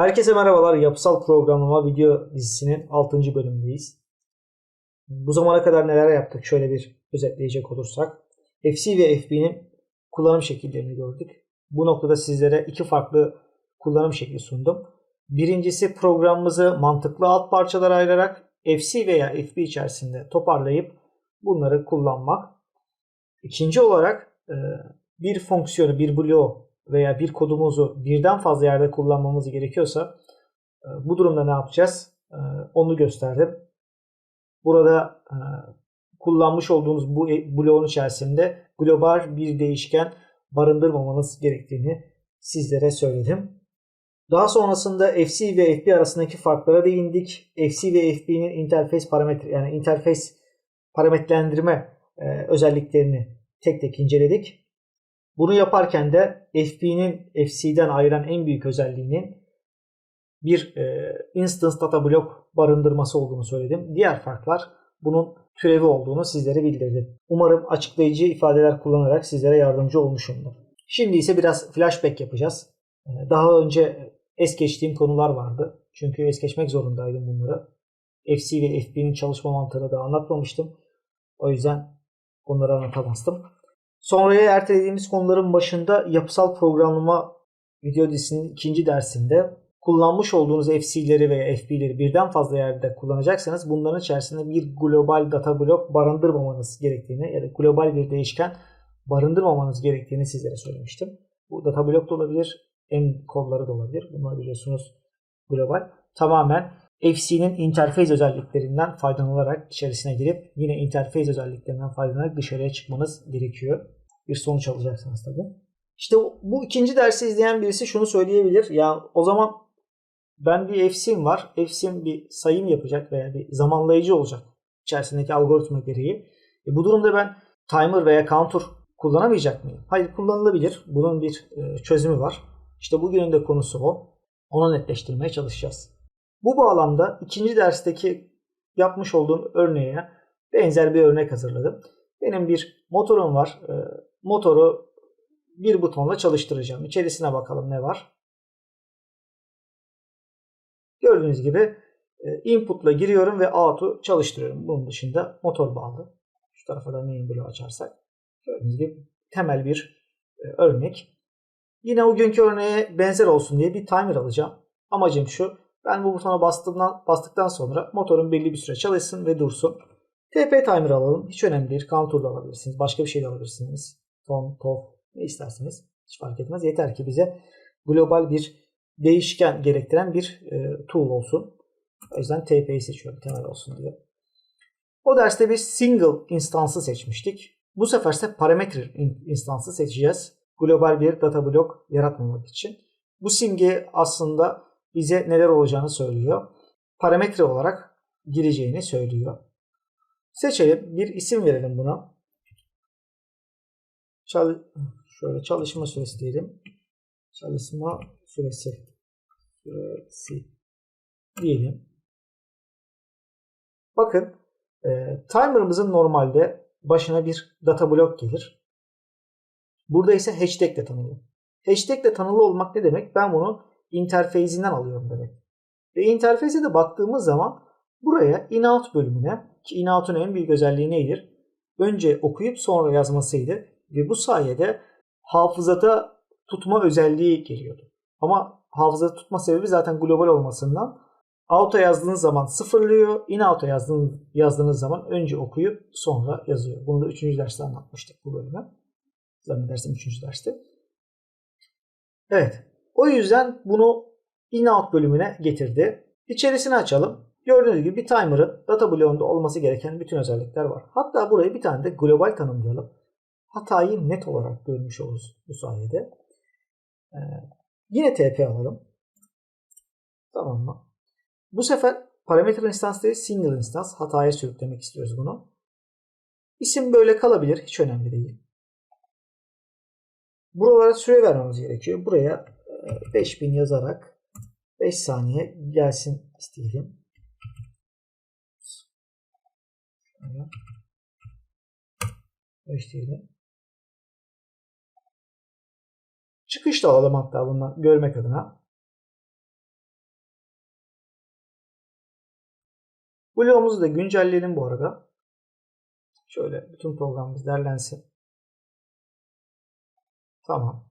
Herkese merhabalar. Yapısal programlama video dizisinin 6. bölümündeyiz. Bu zamana kadar neler yaptık şöyle bir özetleyecek olursak. FC ve FB'nin kullanım şekillerini gördük. Bu noktada sizlere iki farklı kullanım şekli sundum. Birincisi programımızı mantıklı alt parçalara ayırarak FC veya FB içerisinde toparlayıp bunları kullanmak. İkinci olarak e, bir fonksiyonu, bir bloğu veya bir kodumuzu birden fazla yerde kullanmamız gerekiyorsa e, bu durumda ne yapacağız? E, onu gösterdim. Burada e, kullanmış olduğunuz bu bloğun içerisinde global bir değişken barındırmamanız gerektiğini sizlere söyledim. Daha sonrasında FC ve FB arasındaki farklara değindik. FC ve FB'nin interface parametre yani interface parametrelendirme özelliklerini tek tek inceledik. Bunu yaparken de FB'nin FC'den ayıran en büyük özelliğinin bir e, instance data block barındırması olduğunu söyledim. Diğer farklar bunun türevi olduğunu sizlere bildirdim. Umarım açıklayıcı ifadeler kullanarak sizlere yardımcı olmuşumdur. Şimdi ise biraz flashback yapacağız. E, daha önce es geçtiğim konular vardı. Çünkü es geçmek zorundaydım bunları. FC ve FB'nin çalışma mantığını da anlatmamıştım. O yüzden onları anlatamazdım. Sonraya ertelediğimiz konuların başında yapısal programlama video dizisinin ikinci dersinde kullanmış olduğunuz FC'leri veya FB'leri birden fazla yerde kullanacaksanız bunların içerisinde bir global data block barındırmamanız gerektiğini ya da global bir değişken barındırmamanız gerektiğini sizlere söylemiştim. Bu data block da olabilir, M kodları da olabilir. Bunlar biliyorsunuz global. Tamamen FC'nin interface özelliklerinden faydalanarak içerisine girip yine interface özelliklerinden faydalanarak dışarıya çıkmanız gerekiyor. Bir sonuç alacaksınız tabii. İşte bu ikinci dersi izleyen birisi şunu söyleyebilir. Ya o zaman ben bir FC'm var. FC'm bir sayım yapacak veya bir zamanlayıcı olacak içerisindeki algoritma gereği. E bu durumda ben timer veya counter kullanamayacak mıyım? Hayır kullanılabilir. Bunun bir e, çözümü var. İşte bugünün de konusu o. Onu netleştirmeye çalışacağız. Bu bağlamda ikinci dersteki yapmış olduğum örneğe benzer bir örnek hazırladım. Benim bir motorum var. Ee, motoru bir butonla çalıştıracağım. İçerisine bakalım ne var. Gördüğünüz gibi e, input'la giriyorum ve out'u çalıştırıyorum. Bunun dışında motor bağlı. Şu tarafa da main bloğu açarsak. Gördüğünüz gibi temel bir e, örnek. Yine o günkü örneğe benzer olsun diye bir timer alacağım. Amacım şu. Ben bu butona bastığımdan, bastıktan sonra motorun belli bir süre çalışsın ve dursun. TP timer alalım. Hiç önemli değil. Counter da alabilirsiniz. Başka bir şey de alabilirsiniz. Ton, TOF ne isterseniz. Hiç fark etmez. Yeter ki bize global bir değişken gerektiren bir e, tool olsun. O yüzden TP'yi seçiyorum temel olsun diye. O derste bir single instansı seçmiştik. Bu sefer ise parametre instansı seçeceğiz. Global bir data block yaratmamak için. Bu simge aslında bize neler olacağını söylüyor. Parametre olarak gireceğini söylüyor. Seçelim. Bir isim verelim buna. Çal şöyle çalışma süresi diyelim. Çalışma süresi. Süresi diyelim. Bakın e, timer'ımızın normalde başına bir data block gelir. Burada ise hashtag ile tanımlı. Hashtag ile tanımlı olmak ne demek? Ben bunu interface'inden alıyorum demek. Ve interface'e de baktığımız zaman buraya in-out bölümüne ki in-out'un en büyük özelliği nedir? Önce okuyup sonra yazmasıydı ve bu sayede hafızada tutma özelliği geliyordu. Ama hafızada tutma sebebi zaten global olmasından out'a yazdığınız zaman sıfırlıyor, in-out'a yazdığınız, yazdığınız zaman önce okuyup sonra yazıyor. Bunu da 3. derste anlatmıştık bu bölümü. Zannedersem 3. derste. Evet. O yüzden bunu in-out bölümüne getirdi. İçerisini açalım. Gördüğünüz gibi bir timer'ın data bloğunda olması gereken bütün özellikler var. Hatta buraya bir tane de global tanımlayalım. Hatayı net olarak görmüş oluruz bu sayede. Ee, yine TP alalım. Tamam mı? Bu sefer parametre instans değil single instans. Hataya sürüklemek istiyoruz bunu. İsim böyle kalabilir. Hiç önemli değil. Buralara süre vermemiz gerekiyor. Buraya e, 5000 yazarak 5 saniye gelsin isteyelim. Şöyle. 5 diyelim. Çıkış da alalım hatta bunu görmek adına. Bloğumuzu da güncelleyelim bu arada. Şöyle bütün programımız derlensin. Tamam.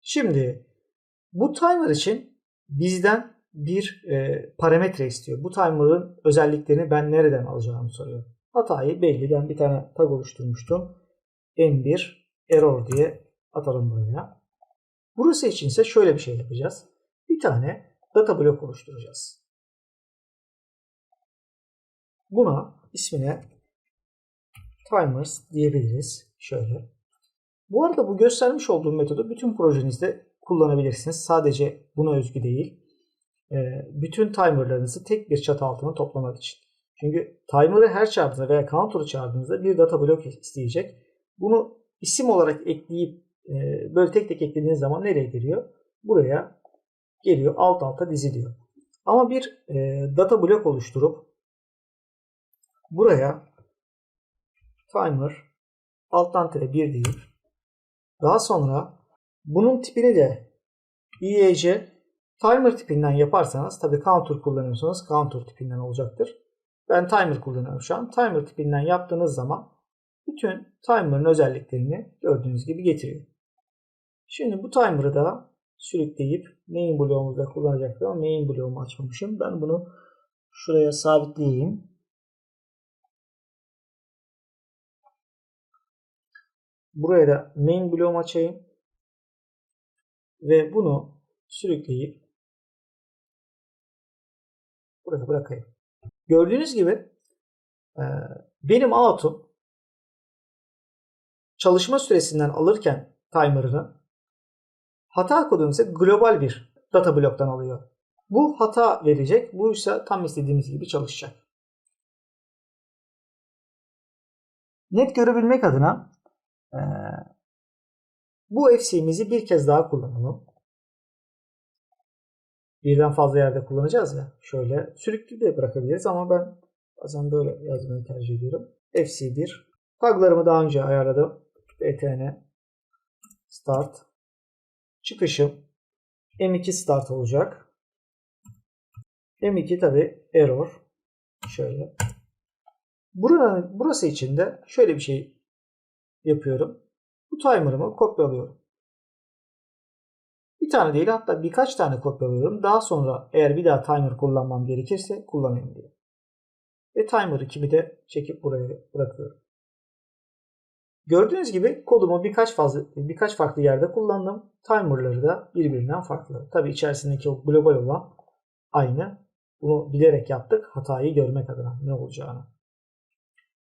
Şimdi bu timer için bizden bir e, parametre istiyor. Bu timer'ın özelliklerini ben nereden alacağımı soruyor. Hatayı belli. Ben bir tane tag oluşturmuştum. M1 error diye atalım buraya. Burası için ise şöyle bir şey yapacağız. Bir tane data blok oluşturacağız. Buna ismine timers diyebiliriz. Şöyle. Bu arada bu göstermiş olduğum metodu bütün projenizde kullanabilirsiniz. Sadece buna özgü değil. Bütün timerlarınızı tek bir çatı altına toplamak için. Çünkü timer'ı her çağırdığınızda veya counter'ı çağırdığınızda bir data blok isteyecek. Bunu isim olarak ekleyip böyle tek tek eklediğiniz zaman nereye geliyor? Buraya geliyor. Alt alta diziliyor. Ama bir data blok oluşturup buraya timer alttan tere 1 deyip daha sonra bunun tipini de IEC timer tipinden yaparsanız tabi counter kullanıyorsanız counter tipinden olacaktır. Ben timer kullanıyorum şu an. Timer tipinden yaptığınız zaman bütün timer'ın özelliklerini gördüğünüz gibi getiriyor. Şimdi bu timer'ı da sürükleyip main bloğumuzda kullanacaktım ama main bloğumu açmamışım. Ben bunu şuraya sabitleyeyim. Buraya da main bloğumu açayım. Ve bunu sürükleyip buraya bırakayım. Gördüğünüz gibi benim out'um çalışma süresinden alırken timer'ını hata kodunu ise global bir data bloktan alıyor. Bu hata verecek. Bu ise tam istediğimiz gibi çalışacak. Net görebilmek adına ee, bu FC'mizi bir kez daha kullanalım. Birden fazla yerde kullanacağız ya. Şöyle sürüklü de bırakabiliriz ama ben bazen böyle yazmayı tercih ediyorum. FC1 taglarımı daha önce ayarladım. btn start çıkışım M2 start olacak. M2 tabi error. Şöyle. Buranın, burası için de şöyle bir şey yapıyorum. Bu timer'ımı kopyalıyorum. Bir tane değil hatta birkaç tane kopyalıyorum. Daha sonra eğer bir daha timer kullanmam gerekirse kullanayım diye. Ve timer'ı kimi de çekip buraya bırakıyorum. Gördüğünüz gibi kodumu birkaç fazla birkaç farklı yerde kullandım. Timer'ları da birbirinden farklı. Tabi içerisindeki o global olan aynı. Bunu bilerek yaptık. Hatayı görmek adına ne olacağını.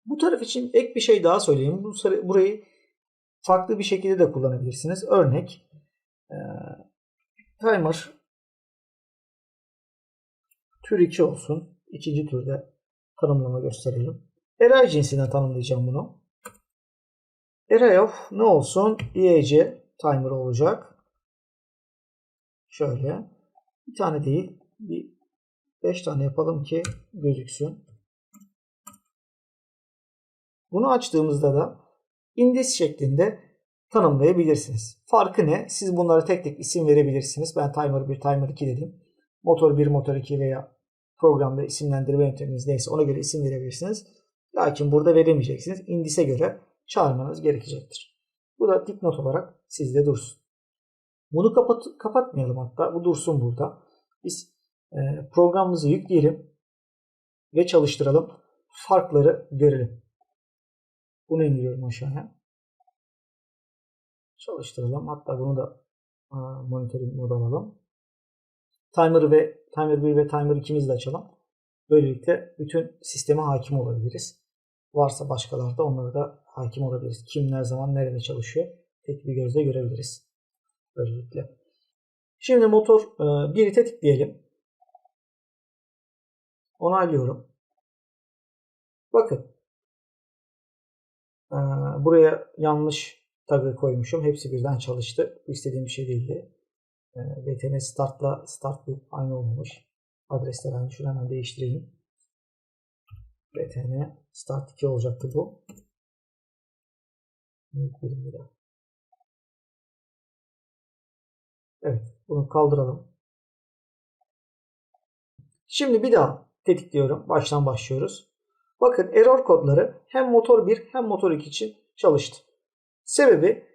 Bu taraf için ek bir şey daha söyleyeyim. Bu burayı farklı bir şekilde de kullanabilirsiniz. Örnek e, timer tür 2 olsun. İkinci türde tanımlama gösterelim. Array cinsinden tanımlayacağım bunu. Array of ne olsun? IAC timer olacak. Şöyle. Bir tane değil. Bir 5 tane yapalım ki gözüksün. Bunu açtığımızda da indeks şeklinde tanımlayabilirsiniz. Farkı ne? Siz bunlara tek tek isim verebilirsiniz. Ben timer 1, timer 2 dedim. Motor 1, motor 2 veya programda isimlendirme yönteminiz neyse ona göre isim verebilirsiniz. Lakin burada veremeyeceksiniz. Indise göre çağırmanız gerekecektir. Bu da dipnot olarak sizde dursun. Bunu kapat kapatmayalım hatta. Bu dursun burada. Biz e, programımızı yükleyelim ve çalıştıralım. Farkları görelim. Bunu indiriyorum aşağıya. Çalıştıralım. Hatta bunu da monitoring modu alalım. Timer ve Timer 1 ve Timer 2'mizi de açalım. Böylelikle bütün sisteme hakim olabiliriz. Varsa başkalarda onlara da hakim olabiliriz. Kim ne zaman nerede çalışıyor tek bir gözle görebiliriz. Böylelikle. Şimdi motor 1'i tetikleyelim. Onaylıyorum. Bakın ee, buraya yanlış tagı koymuşum. Hepsi birden çalıştı. Bu istediğim bir şey değildi. BTN ee, startla start aynı olmamış. Adresler aynı. Şunu hemen değiştireyim. BTN start 2 olacaktı bu. Evet. Bunu kaldıralım. Şimdi bir daha tetikliyorum. Baştan başlıyoruz. Bakın error kodları hem motor 1 hem motor 2 için çalıştı. Sebebi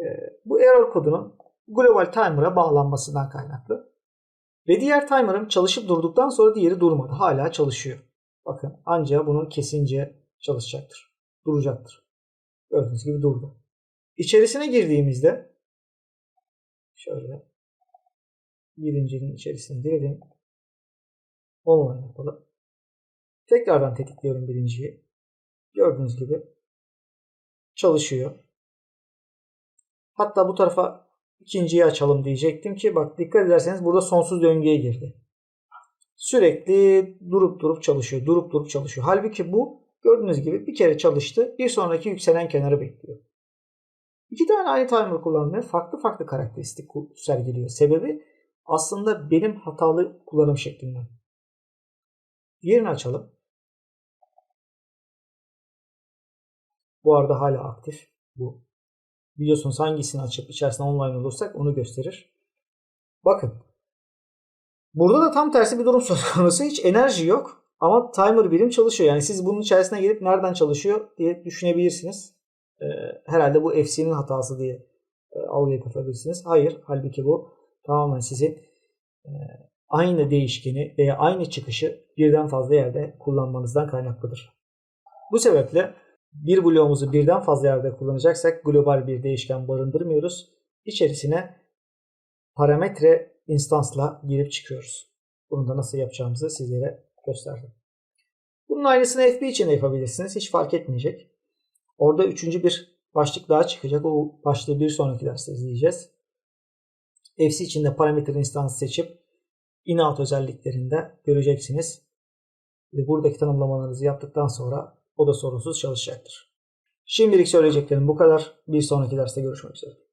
e, bu error kodunun global timer'a bağlanmasından kaynaklı. Ve diğer timer'ım çalışıp durduktan sonra diğeri durmadı. Hala çalışıyor. Bakın ancak bunu kesince çalışacaktır. Duracaktır. Gördüğünüz gibi durdu. İçerisine girdiğimizde şöyle birincinin içerisine girelim. Online yapalım. Tekrardan tetikliyorum birinciyi. Gördüğünüz gibi çalışıyor. Hatta bu tarafa ikinciyi açalım diyecektim ki bak dikkat ederseniz burada sonsuz döngüye girdi. Sürekli durup durup çalışıyor. Durup durup çalışıyor. Halbuki bu gördüğünüz gibi bir kere çalıştı. Bir sonraki yükselen kenarı bekliyor. İki tane aynı timer kullanmaya farklı farklı karakteristik sergiliyor. Sebebi aslında benim hatalı kullanım şeklimden. Diğerini açalım. Bu arada hala aktif bu. Biliyorsunuz hangisini açıp içerisinde online olursak onu gösterir. Bakın. Burada da tam tersi bir durum söz konusu. Hiç enerji yok. Ama timer birim çalışıyor. Yani siz bunun içerisine gelip nereden çalışıyor diye düşünebilirsiniz. Ee, herhalde bu FC'nin hatası diye e, algıya kapatabilirsiniz. Hayır. Halbuki bu tamamen sizin e, aynı değişkeni veya aynı çıkışı birden fazla yerde kullanmanızdan kaynaklıdır. Bu sebeple bir bloğumuzu birden fazla yerde kullanacaksak global bir değişken barındırmıyoruz. İçerisine parametre instansla girip çıkıyoruz. Bunu da nasıl yapacağımızı sizlere gösterdim. Bunun aynısını FB için de yapabilirsiniz. Hiç fark etmeyecek. Orada üçüncü bir başlık daha çıkacak. O başlığı bir sonraki derste izleyeceğiz. FC için de parametre instansı seçip in-out özelliklerinde göreceksiniz. Ve buradaki tanımlamalarınızı yaptıktan sonra o da sorunsuz çalışacaktır. Şimdilik söyleyeceklerim bu kadar. Bir sonraki derste görüşmek üzere.